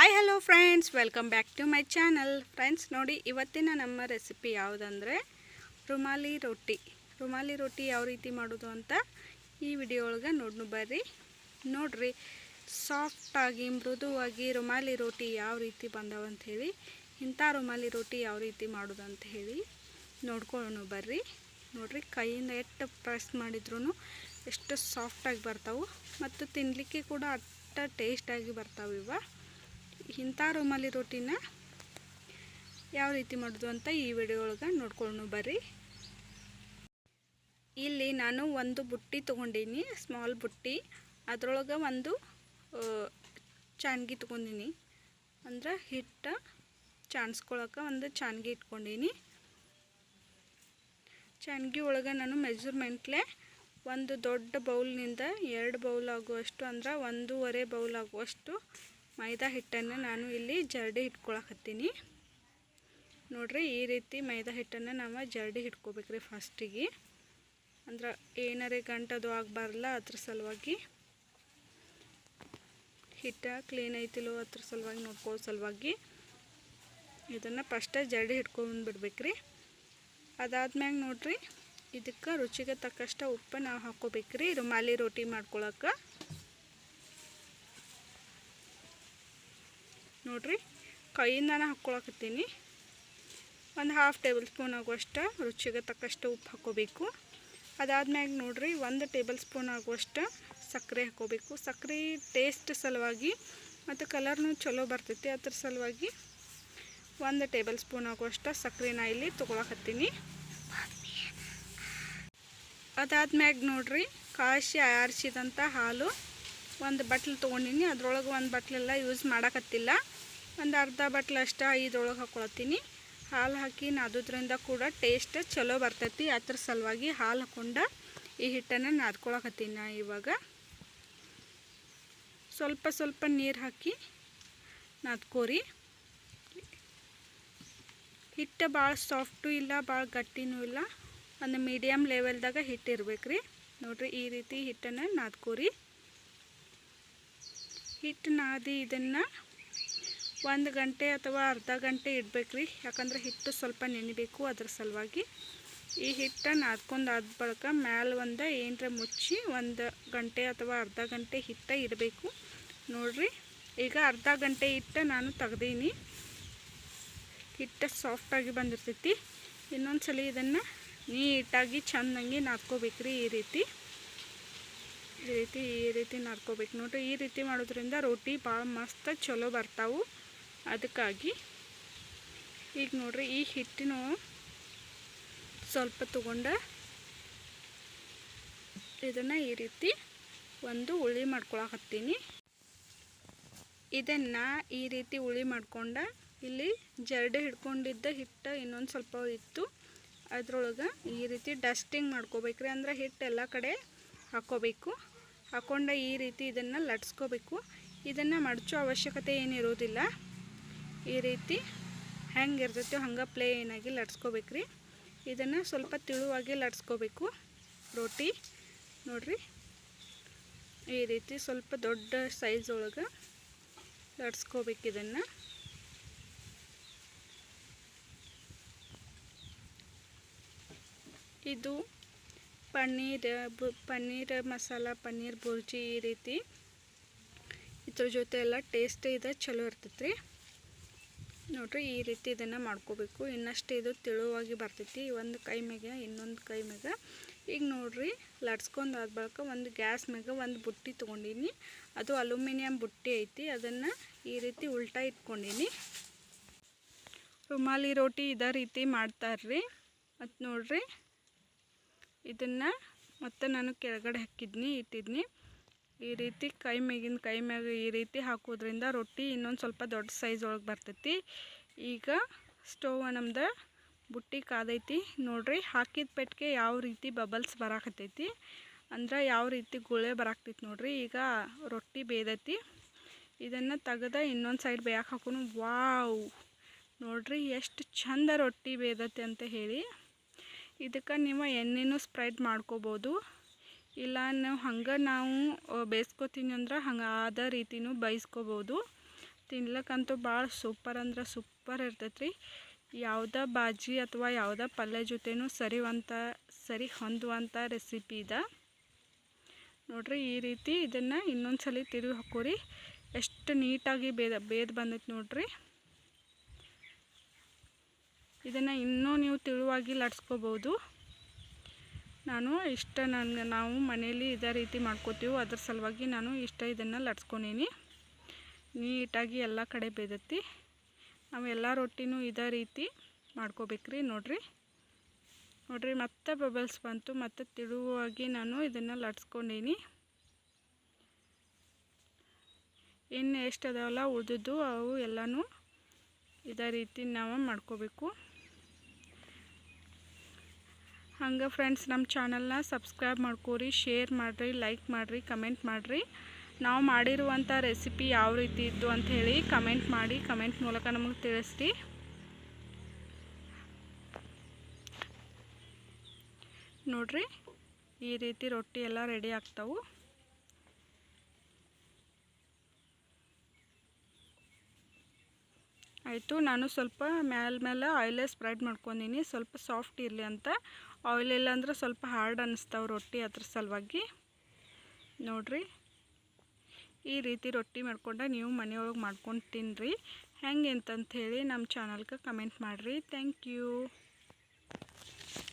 Hi hello friends welcome back to my channel friends ನೋಡಿ, ಇವತ್ತಿನ ನಮ್ಮ ರೆಸಿಪಿ ಯಾವುದಂದರೆ ರುಮಾಲಿ ರೊಟ್ಟಿ. ರುಮಾಲಿ ರೊಟ್ಟಿ ಯಾವ ರೀತಿ ಮಾಡೋದು ಅಂತ ಈ ವಿಡಿಯೋ ಒಳಗೆ ನೋಡ್ನು ಬರ್ರಿ. ನೋಡ್ರಿ ಸಾಫ್ಟಾಗಿ ಮೃದುವಾಗಿ ರುಮಾಲಿ ರೊಟ್ಟಿ ಯಾವ ರೀತಿ ಬಂದವಂಥೇಳಿ ಇಂಥ ರುಮಾಲಿ ರೊಟ್ಟಿ ಯಾವ ರೀತಿ ಮಾಡೋದು ಅಂತ ಹೇಳಿ ನೋಡ್ಕೊಳ್ಳೋಣ ಬರ್ರಿ. ನೋಡ್ರಿ, ಕೈಯಿಂದ ಎಷ್ಟು ಪ್ರೆಸ್ ಮಾಡಿದ್ರೂ ಎಷ್ಟು ಸಾಫ್ಟಾಗಿ ಬರ್ತಾವೆ. ಮತ್ತು ತಿನ್ನಲಿಕ್ಕೆ ಕೂಡ ಅಷ್ಟ ಟೇಸ್ಟಾಗಿ ಬರ್ತಾವೆ ಇವ. ಇಂಥ ರೂಮಲ್ಲಿ ರೊಟ್ಟಿನ ಯಾವ ರೀತಿ ಮಾಡೋದು ಅಂತ ಈ ವಿಡಿಯೋ ಒಳಗೆ ನೋಡ್ಕೊಂಡು ಬರ್ರಿ. ಇಲ್ಲಿ ನಾನು ಒಂದು ಬುಟ್ಟಿ ತೊಗೊಂಡೀನಿ ಸ್ಮಾಲ್ ಬುಟ್ಟಿ. ಅದರೊಳಗೆ ಒಂದು ಚಾನ್ಗಿ ತೊಗೊಂಡೀನಿ. ಅಂದ್ರೆ ಹಿಟ್ಟು ಚಾನ್ಸ್ಕೊಳಕ್ಕೆ ಒಂದು ಚಾನ್ಗಿ ಇಟ್ಕೊಂಡೀನಿ. ಚಾನ್ಗಿ ಒಳಗೆ ನಾನು ಮೆಜರ್ಮೆಂಟ್ಲೆ ಒಂದು ದೊಡ್ಡ ಬೌಲ್ನಿಂದ ಎರಡು ಬೌಲ್ ಆಗುವಷ್ಟು, ಅಂದ್ರೆ ಒಂದೂವರೆ ಬೌಲ್ ಆಗುವಷ್ಟು ಮೈದಾ ಹಿಟ್ಟನ್ನು ನಾನು ಇಲ್ಲಿ ಜರಡಿ ಇಟ್ಕೊಳಕತ್ತೀನಿ ನೋಡ್ರಿ ಈ ರೀತಿ ಮೈದಾ ಹಿಟ್ಟನ್ನು ನಾವು ಜರಡಿ ಇಟ್ಕೋಬೇಕ್ರಿ ಫಸ್ಟಿಗೆ. ಅಂದ್ರೆ ಏನಾರೇ ಗಂಟದು ಆಗಬಾರಲ್ಲ ಅದ್ರ ಸಲುವಾಗಿ. ಹಿಟ್ಟ ಕ್ಲೀನ್ ಐತಿಲ್ಲೋ ಅದ್ರ ಸಲುವಾಗಿ ನೋಡ್ಕೋ ಸಲುವಾಗಿ. ಇದನ್ನು ಫಸ್ಟ ಜರಡಿ ಹಿಡ್ಕೊಂಡು ಬಿಡ್ಬೇಕ್ರಿ. ಅದಾದ್ಮ್ಯಾಗ ನೋಡ್ರಿ ಇದಕ್ಕೆ ರುಚಿಗೆ ತಕ್ಕಷ್ಟು ಉಪ್ಪು ನಾವು ಹಾಕ್ಕೋಬೇಕ್ರಿ ರುಮಾಲಿ ರೋಟಿ ಮಾಡ್ಕೊಳಕ್ಕೆ ನೋಡ್ರಿ. ಕೈಯಿಂದನೇ ಹಾಕ್ಕೊಳಕತ್ತೀನಿ. ಒಂದು ಹಾಫ್ ಟೇಬಲ್ ಸ್ಪೂನ್ ಆಗುವಷ್ಟು ರುಚಿಗೆ ತಕ್ಕಷ್ಟು ಉಪ್ಪು ಹಾಕ್ಕೋಬೇಕು. ಅದಾದ್ಮ್ಯಾಗ ನೋಡ್ರಿ, ಒಂದು ಟೇಬಲ್ ಸ್ಪೂನ್ ಆಗುವಷ್ಟು ಸಕ್ಕರೆ ಹಾಕ್ಕೋಬೇಕು. ಸಕ್ಕರೆ ಟೇಸ್ಟ್ ಸಲುವಾಗಿ ಮತ್ತು ಕಲರ್ನು ಚಲೋ ಬರ್ತೈತಿ. ಅದ್ರ ಸಲುವಾಗಿ ಒಂದು ಟೇಬಲ್ ಸ್ಪೂನ್ ಆಗುವಷ್ಟು ಸಕ್ಕರೆನ ಇಲ್ಲಿ ತೊಗೊಳಕತ್ತೀನಿ. ಅದಾದ್ಮ್ಯಾಗ ನೋಡ್ರಿ, ಕಾಶಿ ಆರಿಸಿದಂಥ ಹಾಲು ಒಂದು ಬಟ್ಲು ತೊಗೊಂಡಿನಿ. ಅದ್ರೊಳಗೆ ಒಂದು ಬಟ್ಲೆಲ್ಲ ಯೂಸ್ ಮಾಡಕತ್ತಿಲ್ಲ. ಒಂದು ಅರ್ಧ ಬಟ್ಲು ಅಷ್ಟು ಇದ್ರೊಳಗೆ ಹಾಕ್ಕೊಳತ್ತೀನಿ ಹಾಲು ಹಾಕಿ ನಾದೋದ್ರಿಂದ ಕೂಡ ಟೇಸ್ಟ್ ಚಲೋ ಬರ್ತೈತಿ. ಅದ್ರ ಸಲುವಾಗಿ ಹಾಲು ಹಾಕೊಂಡ ಈ ಹಿಟ್ಟನ್ನು ನಾದ್ಕೊಳಕತ್ತೀನಿ ನಾ ಇವಾಗ. ಸ್ವಲ್ಪ ಸ್ವಲ್ಪ ನೀರು ಹಾಕಿ ನಾದ್ಕೋರಿ. ಹಿಟ್ಟು ಭಾಳ ಸಾಫ್ಟು ಇಲ್ಲ, ಭಾಳ ಗಟ್ಟಿನೂ ಇಲ್ಲ. ಒಂದು ಮೀಡಿಯಮ್ ಲೆವೆಲ್ದಾಗ ಹಿಟ್ಟು ಇರ್ಬೇಕು ರೀ ನೋಡ್ರಿ ಈ ರೀತಿ ಹಿಟ್ಟನ್ನು ನಾದ್ಕೋರಿ. ಹಿಟ್ಟು ನಾದಿ ಇದನ್ನು ಒಂದು ಗಂಟೆ ಅಥವಾ ಅರ್ಧ ಗಂಟೆ ಇಡ್ಬೇಕ್ರಿ. ಯಾಕಂದ್ರೆ ಹಿಟ್ಟು ಸ್ವಲ್ಪ ನೆನಿಬೇಕು ಅದ್ರ ಸಲುವಾಗಿ. ಈ ಹಿಟ್ಟನ್ನು ನಾದ್ಕೊಂಡು ಆದ ಬಳಿಕ ಮ್ಯಾಲ ಒಂದು ಏನರ ಮುಚ್ಚಿ ಒಂದು ಗಂಟೆ ಅಥವಾ ಅರ್ಧ ಗಂಟೆ ಹಿಟ್ಟ ಇಡಬೇಕು. ನೋಡಿರಿ, ಈಗ ಅರ್ಧ ಗಂಟೆ ಹಿಟ್ಟು ನಾನು ತೆಗ್ದೀನಿ. ಹಿಟ್ಟು ಸಾಫ್ಟಾಗಿ ಬಂದಿರ್ತೈತಿ. ಇನ್ನೊಂದು ಸಲ ಇದನ್ನು ನೀಟಾಗಿ ಚೆಂದಂಗೆ ನಾದ್ಕೋಬೇಕ್ರಿ ಈ ರೀತಿ. ಈ ರೀತಿ ಈ ರೀತಿ ನಾದ್ಕೋಬೇಕು ನೋಡ್ರಿ, ಈ ರೀತಿ ಮಾಡೋದ್ರಿಂದ ರೊಟ್ಟಿ ಭಾಳ ಮಸ್ತ್ ಚಲೋ ಬರ್ತಾವು. ಅದಕ್ಕಾಗಿ ಈಗ ನೋಡ್ರಿ, ಈ ಹಿಟ್ಟಿನ ಸ್ವಲ್ಪ ತಗೊಂಡ ಇದನ್ನು ಈ ರೀತಿ ಒಂದು ಉಳಿ ಮಾಡ್ಕೊಳಕತ್ತೀನಿ. ಇದನ್ನು ಈ ರೀತಿ ಉಳಿ ಮಾಡ್ಕೊಂಡ ಇಲ್ಲಿ ಜರಡಿ ಹಿಡ್ಕೊಂಡಿದ್ದ ಹಿಟ್ಟು ಇನ್ನೊಂದು ಸ್ವಲ್ಪ ಇತ್ತು. ಅದ್ರೊಳಗೆ ಈ ರೀತಿ ಡಸ್ಟಿಂಗ್ ಮಾಡ್ಕೋಬೇಕ್ರಿ. ಅಂದ್ರೆ ಹಿಟ್ಟು ಎಲ್ಲ ಕಡೆ ಹಾಕ್ಕೋಬೇಕು ಹಾಕೊಂಡ ಈ ರೀತಿ ಇದನ್ನು ಲಟ್ಸ್ಕೋಬೇಕು. ಇದನ್ನು ಮಡಚೋ ಅವಶ್ಯಕತೆ ಏನಿರೋದಿಲ್ಲ. ಈ ರೀತಿ ಹೆಂಗೆ ಇರ್ತೈತೋ ಹಂಗೆ ಪ್ಲೇನಾಗಿ ಲಟ್ಸ್ಕೋಬೇಕ್ರಿ. ಇದನ್ನು ಸ್ವಲ್ಪ ತಿಳುವಾಗಿ ಲಟ್ಸ್ಕೋಬೇಕು. ರೋಟಿ ನೋಡಿರಿ. ಈ ರೀತಿ ಸ್ವಲ್ಪ ದೊಡ್ಡ ಸೈಜ್ ಒಳಗೆ ಲಟ್ಸ್ಕೋಬೇಕು ಇದನ್ನು. ಇದು ಪನ್ನೀರ್ ಪನ್ನೀರ್, ಮಸಾಲ, ಪನ್ನೀರ್, ಬುರ್ಜಿ ಈ ರೀತಿ. ಇದ್ರ ಜೊತೆ ಎಲ್ಲ ಟೇಸ್ಟ್ ಇದೆ ಚಲೋ ಇರ್ತೈತ್ರಿ. ರೀ ನೋಡ್ರಿ ಈ ರೀತಿ ಇದನ್ನು ಮಾಡ್ಕೋಬೇಕು. ಇನ್ನಷ್ಟು ಇದು ತಿಳುವಾಗಿ ಬರ್ತೈತಿ. ಒಂದು ಕೈ ಮ್ಯಾಗ, ಇನ್ನೊಂದು ಕೈ ಮ್ಯಾಗ. ಈಗ ನೋಡಿರಿ, ಲಟ್ಸ್ಕೊಂಡು ಆದ ಬಳಿಕ ಒಂದು ಗ್ಯಾಸ್ ಮ್ಯಾಗ ಒಂದು ಬುಟ್ಟಿ ತೊಗೊಂಡೀನಿ. ಅದು ಅಲ್ಯೂಮಿನಿಯಂ ಬುಟ್ಟಿ ಐತಿ. ಅದನ್ನು ಈ ರೀತಿ ಉಲ್ಟಾ ಇಟ್ಕೊಂಡೀನಿ. ರುಮಾಲಿ ರೋಟಿ ಇದೇ ರೀತಿ ಮಾಡ್ತಾರ್ರಿ. ಮತ್ತು ನೋಡ್ರಿ ಇದನ್ನು ಮತ್ತೆ ನಾನು ಕೆಳಗಡೆ ಹಾಕಿದ್ನಿ, ಇಟ್ಟಿದ್ನಿ. ಈ ರೀತಿ ಕೈ ಮೇಗಿನ ಕೈ ಮ್ಯಾಗ ಈ ರೀತಿ ಹಾಕೋದ್ರಿಂದ ರೊಟ್ಟಿ ಇನ್ನೊಂದು ಸ್ವಲ್ಪ ದೊಡ್ಡ ಸೈಜ್ ಒಳಗೆ ಬರ್ತೈತಿ. ಈಗ ಸ್ಟೋವ್ ನಮ್ದು ಬುಟ್ಟಿ ಕಾದೈತಿ. ನೋಡ್ರಿ, ಹಾಕಿದ ಪೆಟ್ಟಿಗೆ ಯಾವ ರೀತಿ ಬಬಲ್ಸ್ ಬರಾಕತ್ತೈತಿ. ಅಂದ್ರೆ ಯಾವ ರೀತಿ ಗುಳೆ ಬರಾಕ್ತೈತಿ ನೋಡ್ರಿ. ಈಗ ರೊಟ್ಟಿ ಬೇದೈತಿ. ಇದನ್ನು ತೆಗೆದ ಇನ್ನೊಂದು ಸೈಡ್ ಬೇಯಕ್ಕೆ ಹಾಕೋನು. ವಾವ್! ನೋಡ್ರಿ, ಎಷ್ಟು ಚಂದ ರೊಟ್ಟಿ ಬೇದತಿ ಅಂತ ಹೇಳಿ. ಇದಕ್ಕೆ ನೀವು ಎಣ್ಣೆನೂ ಸ್ಪ್ರೆಡ್ ಮಾಡ್ಕೋಬೋದು. ಇಲ್ಲ ನಾವು ಹಂಗೆ ನಾವು ಬೇಯಿಸ್ಕೊತೀನಿ ಅಂದ್ರೆ ಹಂಗೆ ಆದ ರೀತಿನೂ ಬೇಯಿಸ್ಕೋಬೋದು ತಿನ್ಲಕ್ಕಂತೂ ಭಾಳ ಸೂಪರ್ ಅಂದ್ರೆ ಸೂಪರ್ ಇರ್ತೈತೆ ರೀ ಯಾವುದೇ ಬಾಜಿ ಅಥವಾ ಯಾವುದೇ ಪಲ್ಯ ಜೊತೆನೂ ಸರಿವಂಥ ಸರಿ ಹೊಂದುವಂಥ ರೆಸಿಪಿ ಇದೆ. ನೋಡ್ರಿ ಈ ರೀತಿ ಇದನ್ನು ಇನ್ನೊಂದು ಸಲ ತಿರುಗಿ ಹಾಕೋರಿ ಎಷ್ಟು ನೀಟಾಗಿ ಬೇದ, ಬೇದ್ ಬಂದೈತೆ ನೋಡ್ರಿ. ಇದನ್ನು ಇನ್ನೂ ನೀವು ತಿಳುವಾಗಿ ಲಟ್ಸ್ಕೋಬೋದು. ನಾನು ಇಷ್ಟ ನನಗೆ ನಾವು ಮನೇಲಿ ಇದೇ ರೀತಿ ಮಾಡ್ಕೋತೀವಿ ಅದ್ರ ಸಲುವಾಗಿ ನಾನು ಇಷ್ಟ ಇದನ್ನು ಲಟ್ಸ್ಕೊಂಡೀನಿ ನೀಟಾಗಿ ಎಲ್ಲ ಕಡೆ ಬೇದತ್ತಿ ನಾವು ಎಲ್ಲ ರೊಟ್ಟಿನೂ ಇದೇ ರೀತಿ ಮಾಡ್ಕೋಬೇಕ್ರಿ ನೋಡಿರಿ. ನೋಡಿರಿ ಮತ್ತೆ ಬಬಲ್ಸ್ ಬಂತು, ಮತ್ತು ತಿಳುವಾಗಿ ನಾನು ಇದನ್ನು ಲಟ್ಸ್ಕೊಂಡೀನಿ ಇನ್ನು ಎಷ್ಟು ಅದಾವಲ್ಲ ಉಳಿದಿದ್ದು ಅವು ಎಲ್ಲನೂ ಇದೇ ರೀತಿ ನಾವು ಮಾಡ್ಕೋಬೇಕು. ಹಂಗೆ ಫ್ರೆಂಡ್ಸ್ ನಮ್ಮ ಚಾನಲ್ನ ಸಬ್ಸ್ಕ್ರೈಬ್ ಮಾಡ್ಕೋರಿ ಶೇರ್ ಮಾಡಿರಿ ಲೈಕ್ ಮಾಡಿರಿ ಕಮೆಂಟ್ ಮಾಡಿರಿ. ನಾವು ಮಾಡಿರುವಂಥ ರೆಸಿಪಿ ಯಾವ ರೀತಿ ಇದ್ದು ಅಂತ ಹೇಳಿ ಕಮೆಂಟ್ ಮಾಡಿ ಕಮೆಂಟ್ ಮೂಲಕ ನಮಗೆ ತಿಳಿಸ್ರಿ. ನೋಡ್ರಿ, ಈ ರೀತಿ ರೊಟ್ಟಿ ಎಲ್ಲ ರೆಡಿ ಆಗ್ತಾವು. ಆಯಿತು, ನಾನು ಸ್ವಲ್ಪ ಮ್ಯಾಲ ಮೇಲೆ ಆಯಿಲೇ ಸ್ಪ್ರೆಡ್ ಮಾಡ್ಕೊಂಡಿನಿ, ಸ್ವಲ್ಪ ಸಾಫ್ಟ್ ಇರಲಿ ಅಂತ. ಆಯಿಲ್ ಇಲ್ಲ ಅಂದ್ರೆ ಸ್ವಲ್ಪ ಹಾರ್ಡ್ ಅನ್ನಿಸ್ತಾವೆ ರೊಟ್ಟಿ ಅದ್ರ ಸಲುವಾಗಿ. ನೋಡಿರಿ, ಈ ರೀತಿ ರೊಟ್ಟಿ ಮಾಡ್ಕೊಂಡ ನೀವು ಮನೆಯೊಳಗೆ ಮಾಡ್ಕೊಂಡು ತಿನ್ನಿರಿ ಹೆಂಗೆ ಅಂತಂಥೇಳಿ ನಮ್ಮ ಚಾನಲ್ಗೆ ಕಮೆಂಟ್ ಮಾಡಿರಿ. Thank you.